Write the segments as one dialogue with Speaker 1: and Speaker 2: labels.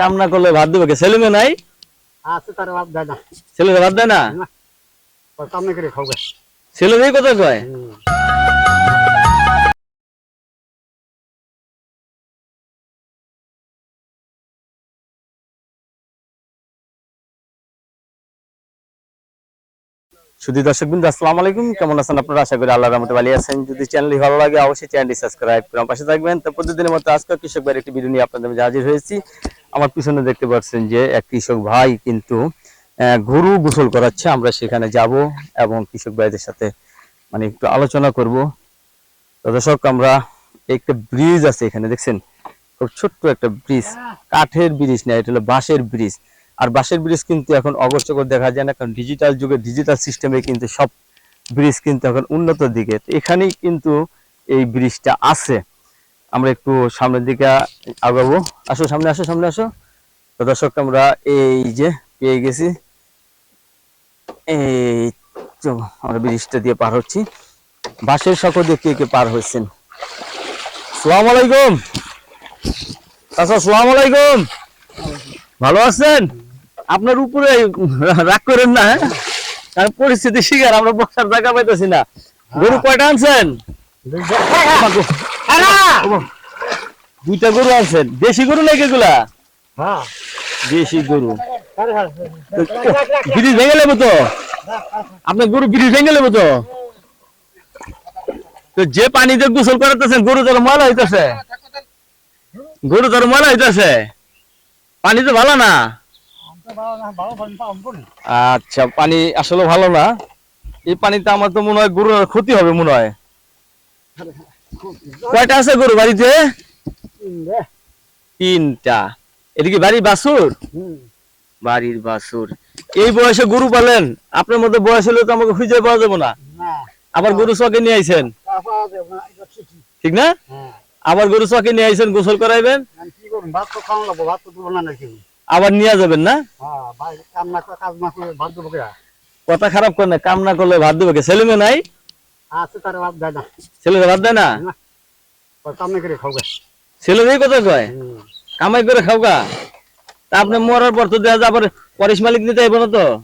Speaker 1: কাম না করলে ভাত দেবে ছেলে মেয়ে নাই?
Speaker 2: আছে তার বাপ দেয় না।
Speaker 1: ছেলেরা ভাত দেয় না?
Speaker 2: ওর কামনে করে খাওয়া
Speaker 1: ছেলেরাই কথা কয়? শুধু দর্শক বিন্দু আসসালামু আলাইকুম। কেমন আছেন আপনারা? আশা করি আল্লাহর রহমতে ভালো আছেন। যদি চ্যানেলটি ভালো লাগে অবশ্যই চ্যানেলটি সাবস্ক্রাইব করে আমার পাশে থাকবেন। তো প্রতিদিনের মতো আজকে কৃষক ভাইয়ের একটি ভিডিও নিয়ে আপনাদের মাঝে হাজির হয়েছি। আমার পিছনে দেখতে পাচ্ছেন যে এক কৃষক ভাই কিন্তু গরু গোসল করাচ্ছে। আমরা সেখানে যাব এবং কৃষক ভাইদের সাথে মানে একটু আলোচনা করব। তো দর্শক, আমরা একটা ব্রিজ আছে এখানে, দেখছেন? খুব ছোট্ট একটা ব্রিজ কাঠের ব্রিজ না, এটা হলো বাঁশের ব্রিজ আর বাঁশের ব্রিজ কিন্তু এখন অগোচর দেখা যায় না, কারণ ডিজিটাল যুগে ডিজিটাল সিস্টেমে কিন্তু সব ব্রিজ কিন্তু এখন উন্নত দিকে। এখানেই কিন্তু এই ব্রিজটা আছে। আমরা একটু সামনের দিকে আগাবো। আসো সামনে আসো সামনে আসো। তো দর্শক আমরা এই যে পেয়ে গেছি। এই তো আমরা ব্রিজটা দিয়ে পার হচ্ছি। বাঁশের সকল দিয়ে কে কে পার হয়েছেন? সালাম আলাইকুম। চাচা সালাম আলাইকুম। ভালো আছেন? আপনার উপরে রাগ করেন না হ্যাঁ? কারণ পরিস্থিতি শিকার আমরা বসার জায়গা পাইতেছি না। গরু কয়টা আনছেন? দুইটা গরু আনছেন। দেশি গরু নাকি এগুলা?
Speaker 2: হ্যাঁ।
Speaker 1: দেশি গরু। ব্রিজ ভেঙে নেব তো? আপনার গরু ব্রিজ ভেঙে নেব তো? তো যে পানিতে গোসল করাতেছেন গরু তোর ময়লা হইতেছে। গরু তোর ময়লা হইতেছে। পানি তো ভালো না। আচ্ছা পানি আসলে ভালো না। এই পানিতে আমার তো মনে হয় গরুর ক্ষতি হবে মনে হয়। কয়টা আছে গরু বাড়িতে? তিনটা। বাড়ি বাসুর বাড়ির বাসুর এই বয়সে গরু পালেন? আপনার বয়স হলে তো আমাকে খুঁজে পাওয়া যাবে না। আবার গরু চকে নিয়ে আইছেন? ঠিক না? আবার গরু চকে নিয়ে আইছেন গোসল করাইবেন? আবার নিয়ে যাবেন না?
Speaker 2: হ্যাঁ
Speaker 1: কথা খারাপ করে না কাম না করলে ভাত দেবে ছেলে মেয়ে নাই?
Speaker 2: আছে তার বাপ দেয় না।
Speaker 1: ছেলেরা ভাত দেয় না?
Speaker 2: ওর করে খাওয়া
Speaker 1: ছেলেরাই কথা কয়? কামাই করে খাওগা? তা আপনি মরার পর তো দেখা যাবার পরিস মালিক না তো?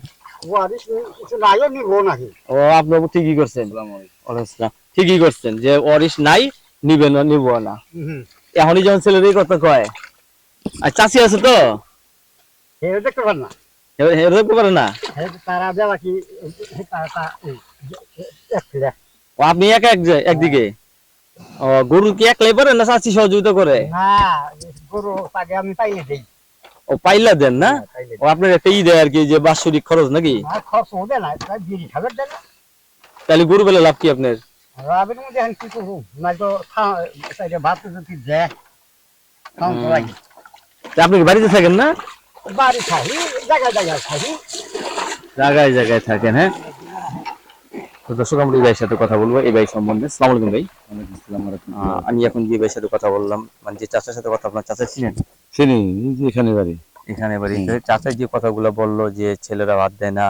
Speaker 1: ও আপনি ঠিকই করছেন। ঠিকই করছেন যে অরিস নাই নিবে না নিব না। এখনই যখন কথা কয়। আর চাষি আছে তো?
Speaker 2: দেখতে পার না।
Speaker 1: হে- হে দেখতে পারে না?
Speaker 2: তারা কি
Speaker 1: ও আপনি একা এক যে- একদিকে? ও গরু কি একলাই পারে না চাষি সহযোগিতা করে?
Speaker 2: না গরু তাকে আমি পাইলে দেই।
Speaker 1: ও পাইলা দেন না? ও আপনার একটা ই দেয় আর কি যে বাৎসরিক খরচ নাকি?
Speaker 2: খরচ হবে না বিড়ি খাবার দেয় না।
Speaker 1: তাহলে গরু বেলা লাভ কি আপনার?
Speaker 2: রাবের মধ্যে এখন কি করব? তো ভাত যদি দেয়
Speaker 1: আপনি বাড়িতে থাকেন না?
Speaker 2: বাড়ি খাই জায়গায় জায়গায় খাই
Speaker 1: জায়গায় জায়গায় থাকেন হ্যাঁ? তো দর্শক আমরা এই ভাইয়ের সাথে কথা বলব। এই ভাই সম্বন্ধে। সালাম আলাইকুম ভাই। আমি এখন যে ভাইয়ের সাথে কথা বললাম মানে যে চাচার সাথে কথা আপনার চাচা ছিলেন?
Speaker 3: চিনি এখানে বাড়ি।
Speaker 1: এখানে বাড়িতে চাচা যে কথাগুলো বলল যে ছেলেরা ভাত দেয় না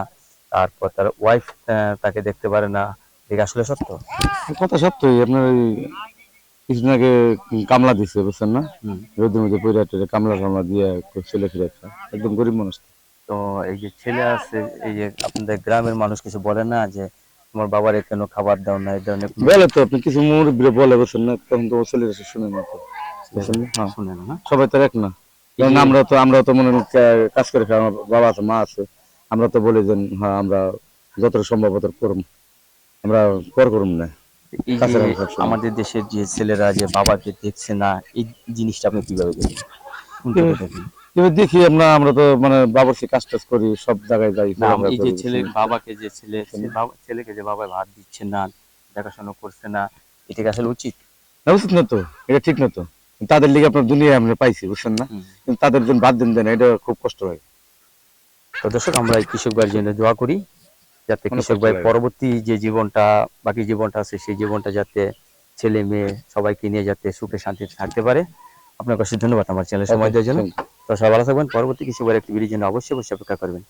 Speaker 1: তারপর তার ওয়াইফ তাকে দেখতে পারে না এটা আসলে সত্য?
Speaker 3: কথা সত্যই আপনার কিছুদিন আগে কামলা দিছে বুঝছেন না। রোদের মধ্যে পয়রা টরে কামলা কামলা দিয়ে ছেলে ফিরে একটা একদম গরিব মানুষ।
Speaker 1: তো এই যে ছেলে আছে এই যে আপনাদের গ্রামের মানুষ কিছু বলে না যে তোমার বাবার কেন খাবার দাও না এই ধরনের
Speaker 3: বলে তো আপনি কিছু মুরব্বী বলে বুঝছেন না তখন তো ছেলের শুনে না তো না? হ্যাঁ
Speaker 1: শুনে না না?
Speaker 3: সবাই তো এক না কারণ আমরা তো আমরা তো মনে কাজ করে খাই আমার বাবা আছে মা আছে আমরা তো বলি যে হ্যাঁ আমরা যতটা সম্ভব তত করুম আমরা পর করুম না।
Speaker 1: আমাদের দেশের যে ছেলেরা যে বাবাকে দেখছে না এই জিনিসটা আপনি কীভাবে দেখেন?
Speaker 3: এবার দেখি আমরা আমরা তো মানে বাবরসি কাজ টাজ করি সব জায়গায় যাই
Speaker 1: এই যে ছেলে বাবাকে যে ছেলে ছেলেকে যে বাবা ভাত দিচ্ছে না দেখাশোনা করছে না এটা আসলে উচিত?
Speaker 3: না উচিত না তো এটা ঠিক না তো। তাদের লিগে আপনার দুনিয়ায় আমরা পাইছি বুঝছেন না? কিন্তু তাদের জন্য বাদ দিন দেন এটা খুব কষ্ট হয়।
Speaker 1: তো দর্শক আমরা এই কৃষক ভাইয়ের জন্য দোয়া করি যাতে কৃষক ভাই পরবর্তী যে জীবনটা বাকি জীবনটা আছে সেই জীবনটা যাতে ছেলে মেয়ে সবাইকে নিয়ে যাতে সুখে শান্তিতে থাকতে পারে। আপনার কাছে ধন্যবাদ আমার চ্যানেল সময় দেওয়ার জন্য। তো সবাই ভালো থাকবেন। পরবর্তী কিছু বার একটি ভিডিও জন্য অবশ্যই অবশ্যই অপেক্ষা করবেন।